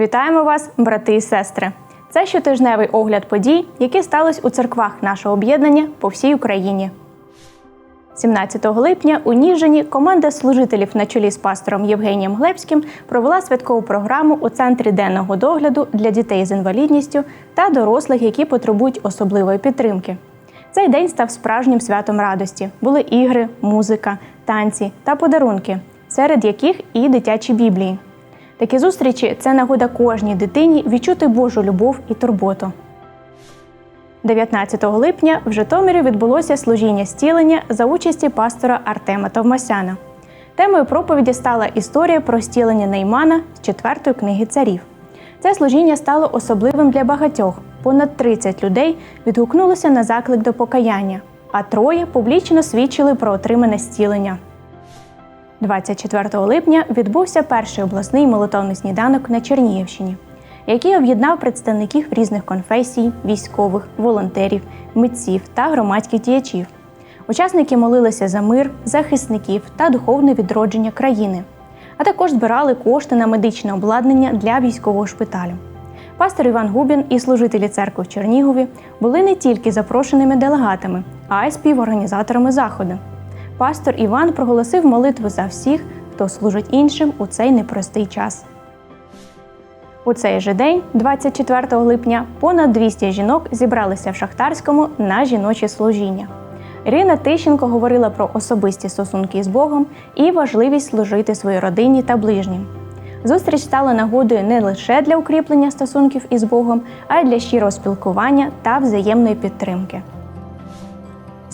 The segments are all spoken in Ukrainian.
Вітаємо вас, брати і сестри! Це щотижневий огляд подій, які стались у церквах нашого об'єднання по всій Україні. 17 липня у Ніжині команда служителів на чолі з пастором Євгенієм Глебським провела святкову програму у центрі денного догляду для дітей з інвалідністю та дорослих, які потребують особливої підтримки. Цей день став справжнім святом радості. Були ігри, музика, танці та подарунки, серед яких і дитячі біблії. Такі зустрічі це нагода кожній дитині відчути Божу любов і турботу. 19 липня в Житомирі відбулося служіння стілення за участі пастора Артема Товмасяна. Темою проповіді стала історія про стілення Неймана з четвертої книги царів. Це служіння стало особливим для багатьох. Понад 30 людей відгукнулося на заклик до покаяння, а троє публічно свідчили про отримане стілення. 24 липня відбувся перший обласний молитовний сніданок на Чернігівщині, який об'єднав представників різних конфесій, військових, волонтерів, митців та громадських діячів. Учасники молилися за мир, захисників та духовне відродження країни, а також збирали кошти на медичне обладнання для військового шпиталю. Пастор Іван Губін і служителі церкви в Чернігові були не тільки запрошеними делегатами, а й співорганізаторами заходу. Пастор Іван проголосив молитву за всіх, хто служить іншим у цей непростий час. У цей же день, 24 липня, понад 200 жінок зібралися в Шахтарському на жіноче служіння. Ірина Тищенко говорила про особисті стосунки з Богом і важливість служити своїй родині та ближнім. Зустріч стала нагодою не лише для укріплення стосунків із Богом, а й для щирого спілкування та взаємної підтримки.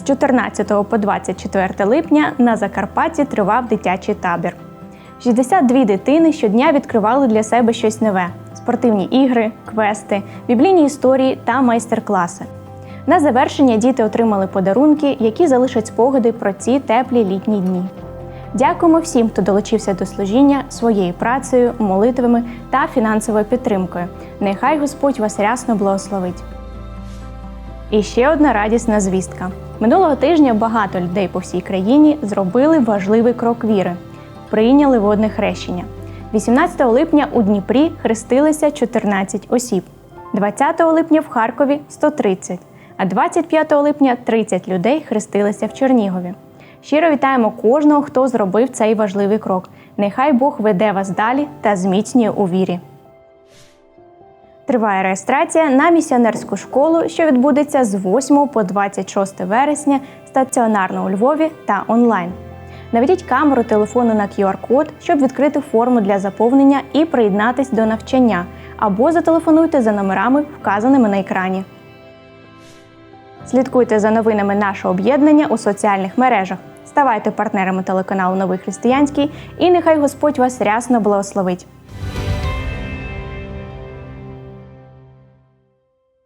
З 14 по 24 липня на Закарпатті тривав дитячий табір. 62 дитини щодня відкривали для себе щось нове: спортивні ігри, квести, біблійні історії та майстер-класи. На завершення діти отримали подарунки, які залишать спогади про ці теплі літні дні. Дякуємо всім, хто долучився до служіння своєю працею, молитвами та фінансовою підтримкою. Нехай Господь вас рясно благословить. І ще одна радісна звістка. Минулого тижня багато людей по всій країні зробили важливий крок віри прийняли водне хрещення. 18 липня у Дніпрі хрестилися 14 осіб, 20 липня в Харкові 130, а 25 липня 30 людей хрестилися в Чернігові. Щиро вітаємо кожного, хто зробив цей важливий крок. Нехай Бог веде вас далі та зміцнює у вірі. Триває реєстрація на місіонерську школу, що відбудеться з 8 по 26 вересня стаціонарно у Львові та онлайн. Наведіть камеру телефону на QR-код, щоб відкрити форму для заповнення і приєднатись до навчання, або зателефонуйте за номерами, вказаними на екрані. Слідкуйте за новинами нашого об'єднання у соціальних мережах. Ставайте партнерами телеканалу Новий Християнський і нехай Господь вас рясно благословить.